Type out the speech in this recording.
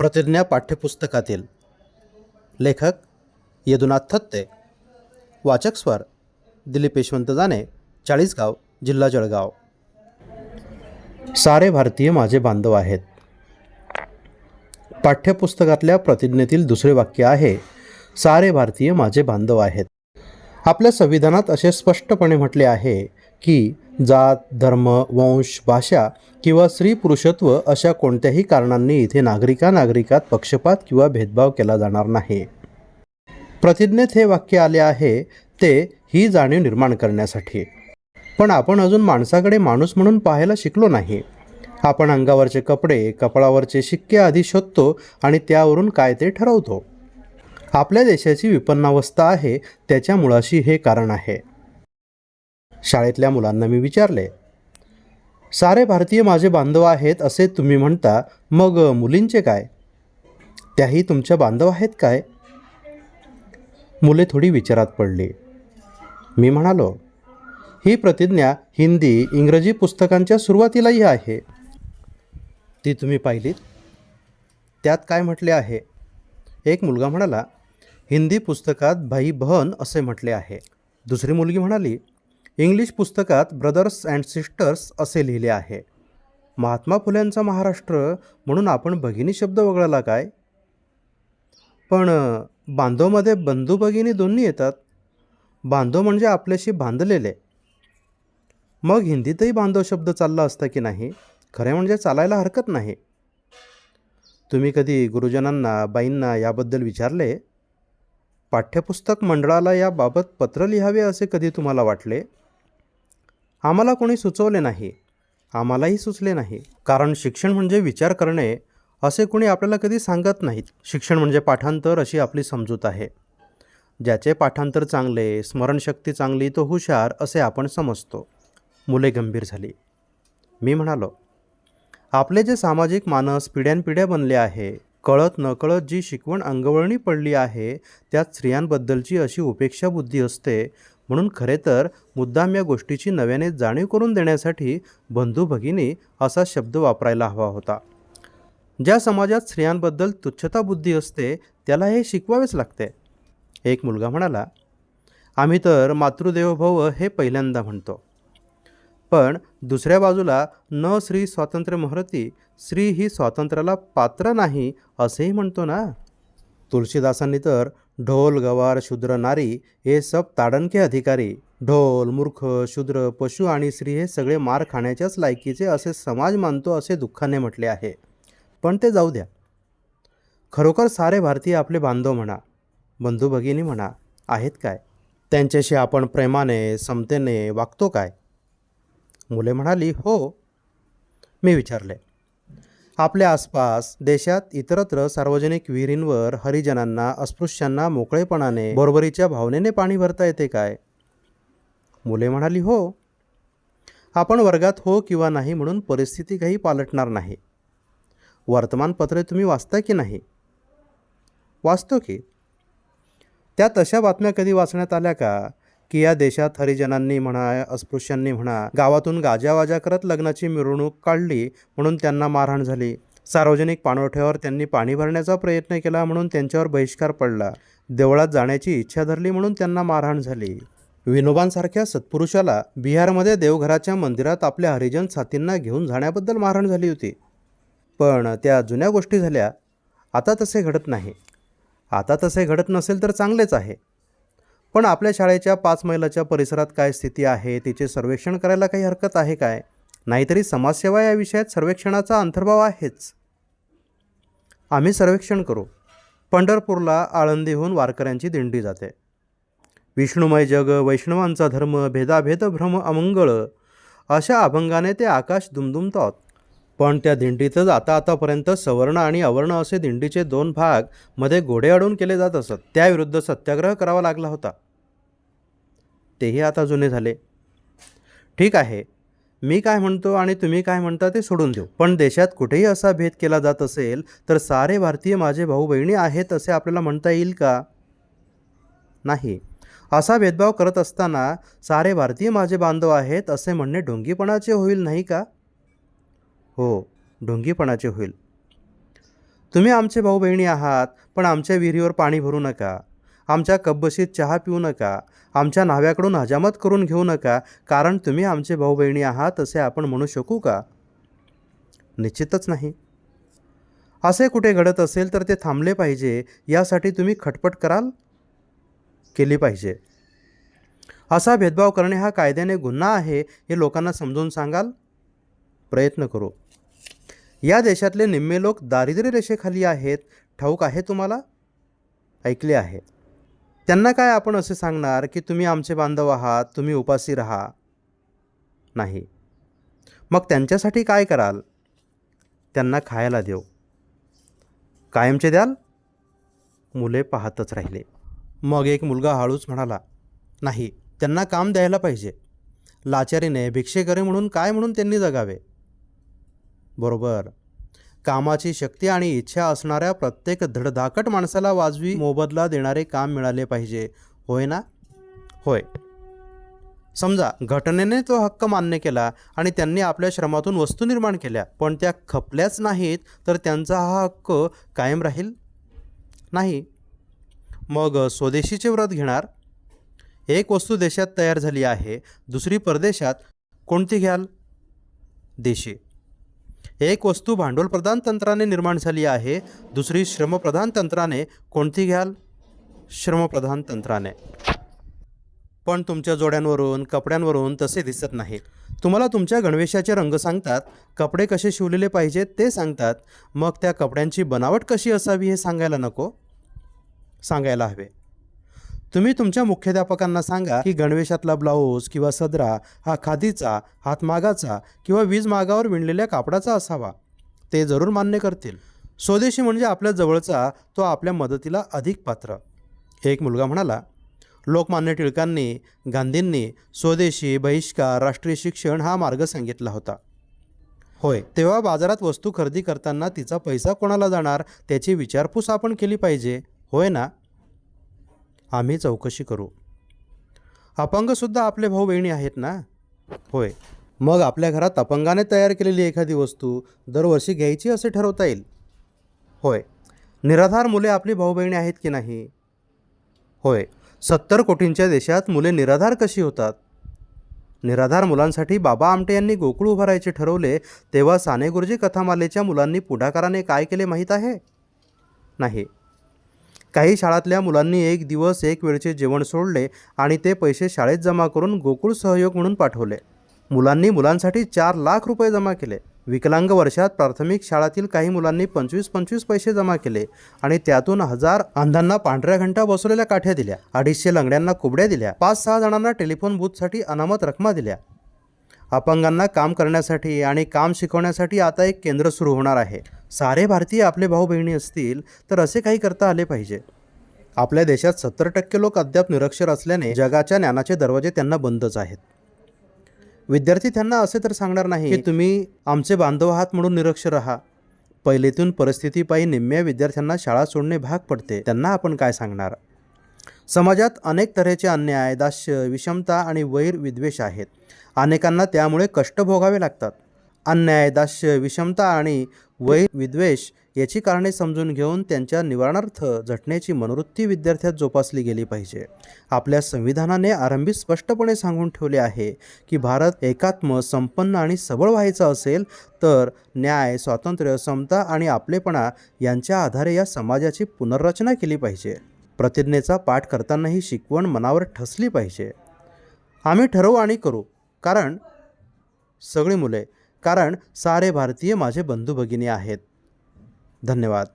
प्रतिज्ञा पाठ्यपुस्तकातील लेखक यदुनाथ थत्ते वाचक स्वर दिलीप यशवंत जाने चाळीसगाव जिल्हा जळगाव. सारे भारतीय माझे बांधव आहेत. पाठ्यपुस्तकातल्या प्रतिज्ञेतील दुसरे वाक्य आहे सारे भारतीय माझे बांधव आहेत. आपल्या संविधानात असे स्पष्टपणे म्हटले आहे की जात धर्म वंश भाषा किंवा स्त्री पुरुषत्व अशा कोणत्याही कारणांनी इथे नागरिका नागरिकात पक्षपात किंवा भेदभाव केला जाणार नाही. प्रतिज्ञेत हे वाक्य आले आहे ते ही जाणीव निर्माण करण्यासाठी. पण आपण अजून माणसाकडे माणूस म्हणून पाहायला शिकलो नाही. आपण अंगावरचे कपडे कपाळावरचे शिक्के आधी शोधतो आणि त्यावरून काय ते ठरवतो. आपल्या देशाची विपन्नावस्था आहे त्याच्या मुळाशी हे कारण आहे. शाळेतल्या मुलांना मी विचारले सारे भारतीय माझे बांधव आहेत असे तुम्ही म्हणता मग मुलींचे काय? त्याही तुमच्या बांधव आहेत काय? मुले थोडी विचारात पडली. मी म्हणालो ही प्रतिज्ञा हिंदी इंग्रजी पुस्तकांच्या सुरुवातीलाही आहे. ती तुम्ही पाहिलीत? त्यात काय म्हटले आहे? एक मुलगा म्हणाला हिंदी पुस्तकात भाई बहन असे म्हटले आहे. दुसरी मुलगी म्हणाली इंग्लिश पुस्तकात ब्रदर्स अँड सिस्टर्स असे लिहिले आहे. महात्मा फुल्यांचा महाराष्ट्र म्हणून आपण भगिनी शब्द वगळला काय? पण बांधवमध्ये बंधू भगिनी दोन्ही येतात. बांधव म्हणजे आपल्याशी बांधलेले. मग हिंदीतही बांधव शब्द चालला असता की नाही? खरे म्हणजे चालायला हरकत नाही. तुम्ही कधी गुरुजनांना बाईंना याबद्दल विचारले? पाठ्यपुस्तक मंडळाला याबाबत पत्र लिहावे असे कधी तुम्हाला वाटले? आम्हाला कोणी सुचवले नाही. आम्हालाही सुचले नाही. कारण शिक्षण म्हणजे विचार करणे असे कोणी आपल्याला कधी सांगत नाहीत. शिक्षण म्हणजे पाठांतर अशी आपली समजूत आहे. ज्याचे पाठांतर चांगले स्मरणशक्ती चांगली तो हुशार असे आपण समजतो. मुले गंभीर झाली. मी म्हणालो आपले जे सामाजिक मानस पिढ्यानपिढ्या बनले आहे कळत नकळत जी शिकवण अंगवळणी पडली आहे त्यात स्त्रियांबद्दलची अशी उपेक्षा बुद्धी असते म्हणून खरे तर मुद्दाम या गोष्टीची नव्याने जाणीव करून देण्यासाठी बंधू भगिनी असा शब्द वापरायला हवा होता. ज्या समाजात स्त्रियांबद्दल तुच्छता बुद्धी असते त्याला हे शिकवावेच लागते. एक मुलगा म्हणाला आम्ही तर मातृदेवभव हे पहिल्यांदा म्हणतो. पण दुसऱ्या बाजूला न स्त्री स्वातंत्र्य महरती स्त्री ही स्वातंत्र्याला पात्र नाही असेही म्हणतो ना? तुलसीदासांनी तर ढोल गवार शूद्र नारी हे सब ताडणके अधिकारी. ढोल मूर्ख शूद्र पशु आणि स्त्री हे सगळे मार खाण्याच्याच लायकीचे असे समाज मानतो असे दुःखाने म्हटले आहे. पण ते जाऊ द्या. खरोखर सारे भारतीय आपले बांधव म्हणा बंधू भगिनी म्हणा आहेत काय? त्यांच्याशी आपण प्रेमाने समतेने वागतो काय? मुले म्हणाली हो. मी विचारले आपल्या आसपास देशात इतरत्र सार्वजनिक विहिरींवर हरिजनांना अस्पृश्यांना मोकळेपणाने बरोबरीच्या भावनेने पाणी भरता येते काय? मुले म्हणाली हो. आपण वर्गात हो किंवा नाही म्हणून परिस्थिती काही पालटणार नाही. वर्तमानपत्रे तुम्ही वाचता की नाही? वाचतो की. त्या तशा बातम्या कधी वाचण्यात आल्या का? की या देशात हरिजनांनी म्हणा अस्पृश्यांनी म्हणा गावातून गाजावाजा करत लग्नाची मिरवणूक काढली म्हणून त्यांना मारहाण झाली. सार्वजनिक पाणवठ्यावर त्यांनी पाणी भरण्याचा प्रयत्न केला म्हणून त्यांच्यावर बहिष्कार पडला. देवळात जाण्याची इच्छा धरली म्हणून त्यांना मारहाण झाली. विनोबांसारख्या सत्पुरुषाला बिहारमध्ये देवघराच्या मंदिरात आपल्या हरिजन साथींना घेऊन जाण्याबद्दल मारहाण झाली होती. पण त्या जुन्या गोष्टी झाल्या. आता तसे घडत नाही. आता तसे घडत नसेल तर चांगलेच आहे. पण आपल्या शाळेच्या पाच मैलाच्या परिसरात काय स्थिती आहे तिचे सर्वेक्षण करायला काही हरकत आहे काय? नाहीतरी समाजसेवा या विषयात सर्वेक्षणाचा अंतर्भाव आहेच. आम्ही सर्वेक्षण करू. पंढरपूरला आळंदीहून वारकऱ्यांची दिंडी जाते. विष्णुमय जग वैष्णवांचा धर्म भेदाभेद भ्रम अमंगळ अशा अभंगाने ते आकाश दुमदुमतात. पण त्या दिंडीतच आता आतापर्यंत सवर्ण आणि अवर्ण असे दिंडीचे दोन भागमध्ये घोडे अडून केले जात असत. त्याविरुद्ध सत्याग्रह करावा लागला होता. तेही आता जुने झाले. ठीक आहे. मी काय म्हणतो आणि तुम्ही काय म्हणता ते सोडून देऊ. पण देशात कुठेही असा भेद केला जात असेल तर सारे भारतीय माझे भाऊ बहिणी आहेत असे आपल्याला म्हणता येईल का? नाही. असा भेदभाव करत असताना सारे भारतीय माझे बांधव आहेत असे म्हणणे ढोंगीपणाचे होईल नाही का? हो ढोंगीपणाचे होईल. तुम्ही आमचे भाऊ बहिणी आहात पण आमच्या विहिरीवर पाणी भरू नका. आमच्या कब्बशीत चहा पिऊ नका. आमच्या न्हाव्याकडून हजामत करून घेऊ नका. कारण तुम्ही आमचे भाऊ बहिणी आहात असे आपण म्हणू शकू का? निश्चितच नाही. असे कुठे घडत असेल तर ते थांबले पाहिजे. यासाठी तुम्ही खटपट कराल? केली पाहिजे. असा भेदभाव करणे हा कायद्याने गुन्हा आहे हे लोकांना समजून सांगाल? प्रयत्न करू. या देशातले निम्मे लोक दारिद्र्य रेषेखाली आहेत. ठाऊक आहे तुम्हाला? ऐकले आहे. त्यांना काय आपण असे सांगणार की तुम्ही आमचे बांधव आहात तुम्ही उपासी राहा? नाही. मग त्यांच्यासाठी काय कराल? त्यांना खायला देऊ कायमचे द्याल? मुले पाहतच राहिले. मग एक मुलगा हळूच म्हणाला नाही त्यांना काम द्यायला पाहिजे. लाचारीने भिक्षेकरी म्हणून काय म्हणून त्यांनी जगावे? बरोबर. कामाची शक्ती आणि इच्छा असणाऱ्या प्रत्येक धडधाकट माणसाला वाजवी मोबदला देणारे काम मिळाले पाहिजे. होय ना? होय. समजा घटनेने तो हक्क मान्य केला आणि त्यांनी आपल्या श्रमातून वस्तू निर्माण केल्या पण त्या खपल्याच नाहीत तर त्यांचा हा हक्क कायम राहील? नाही. मग स्वदेशीचे व्रत घेणार? एक वस्तू देशात तयार झाली आहे दुसरी परदेशात. कोणती घ्याल? देशी. एक वस्तू भांडवलप्रधान तंत्राने निर्माण झाली आहे. दुसरी श्रमप्रधान तंत्राने कोणती घ्याल? श्रमप्रधान तंत्राने. पण तुमच्या जोड्यांवरून कपड्यांवरून तसे दिसत नाही. तुम्हाला तुमच्या गणवेशाचे रंग सांगतात. कपडे कसे शिवलेले पाहिजेत ते सांगतात. मग त्या कपड्यांची बनावट कशी असावी हे सांगायला नको? सांगायला हवे. तुम्ही तुमच्या मुख्याध्यापकांना सांगा की गणवेशातला ब्लाऊज किंवा सदरा हा खादीचा हातमागाचा किंवा वीज मागावर विणलेल्या कापडाचा असावा. ते जरूर मान्य करतील. स्वदेशी म्हणजे आपल्या जवळचा तो आपल्या मदतीला अधिक पात्र. एक मुलगा म्हणाला लोकमान्य टिळकांनी गांधींनी स्वदेशी बहिष्कार राष्ट्रीय शिक्षण हा मार्ग सांगितला होता. होय तेव्हा बाजारात वस्तू खरेदी करताना तिचा पैसा कोणाला जाणार त्याची विचारपूस आपण केली पाहिजे. होय ना? आम्ही चौकशी करू. अपंगसुद्धा आपले भाऊ बहिणी आहेत ना? होय. मग आपल्या घरात अपंगाने तयार केलेली एखादी वस्तू दरवर्षी घ्यायची असे ठरवता येईल? होय. निराधार मुले आपली भाऊ बहिणी आहेत की नाही? होय. सत्तर कोटींच्या देशात मुले निराधार कशी होतात? निराधार मुलांसाठी बाबा आमटे यांनी गोकुळ उभारायचे ठरवले तेव्हा साने गुरुजी कथामालेच्या मुलांनी पुढाकाराने काय केले माहीत आहे? नाही. काही शाळातल्या मुलांनी एक दिवस एक वेळचे जेवण सोडले आणि ते पैसे शाळेत जमा करून गोकुळ सहयोग म्हणून पाठवले. मुलांनी मुलांसाठी चार लाख रुपये जमा केले. विकलांग वर्षात प्राथमिक शाळातील काही मुलांनी पंचवीस पंचवीस पैसे जमा केले आणि त्यातून हजार अंधांना पांढऱ्या घंटा बसवलेल्या काठ्या दिल्या अडीचशे लंगड्यांना कुबड्या दिल्या पाच सहा जणांना टेलिफोन बूथसाठी अनामत रकमा दिल्या. अपंगांना काम करण्यासाठी आणि काम शिकवण्यासाठी आता एक केंद्र सुरू होणार आहे. सारे भारतीय आपले भाऊ बहिणी असतील तर असे काही करता आले पाहिजे. आपल्या देशात सत्तर टक्के लोक अद्याप निरक्षर असल्याने जगाच्या ज्ञानाचे दरवाजे त्यांना बंदच आहेत. विद्यार्थी त्यांना असे तर सांगणार नाही की तुम्ही आमचे बांधव आहात म्हणून निरक्षर आहात पहिलेतून परिस्थितीपायी निम्म्या विद्यार्थ्यांना शाळा सोडणे भाग पडते. त्यांना आपण काय सांगणार? समाजात अनेक तऱ्हेचे अन्याय दास्य विषमता आणि वैर विद्वेष आहेत. अनेकांना त्यामुळे कष्ट भोगावे लागतात. अन्याय दास्य विषमता आणि वै विद्वेष याची कारणे समजून घेऊन त्यांच्या निवारणार्थ झटण्याची मनोवृत्ती विद्यार्थ्यात जोपासली गेली पाहिजे. आपल्या संविधानाने आरंभी स्पष्टपणे सांगून ठेवले आहे की भारत एकात्म संपन्न आणि सबळ व्हायचा असेल तर न्याय स्वातंत्र्य समता आणि आपलेपणा यांच्या आधारे या समाजाची पुनर्रचना केली पाहिजे. प्रतिज्ञेचा पाठ करताना ही शिकवण मनावर ठसली पाहिजे. आम्ही ठरवू आणि करू कारण सगळी मुले कारण सारे भारतीय माझे बंधू भगिनी आहेत. धन्यवाद.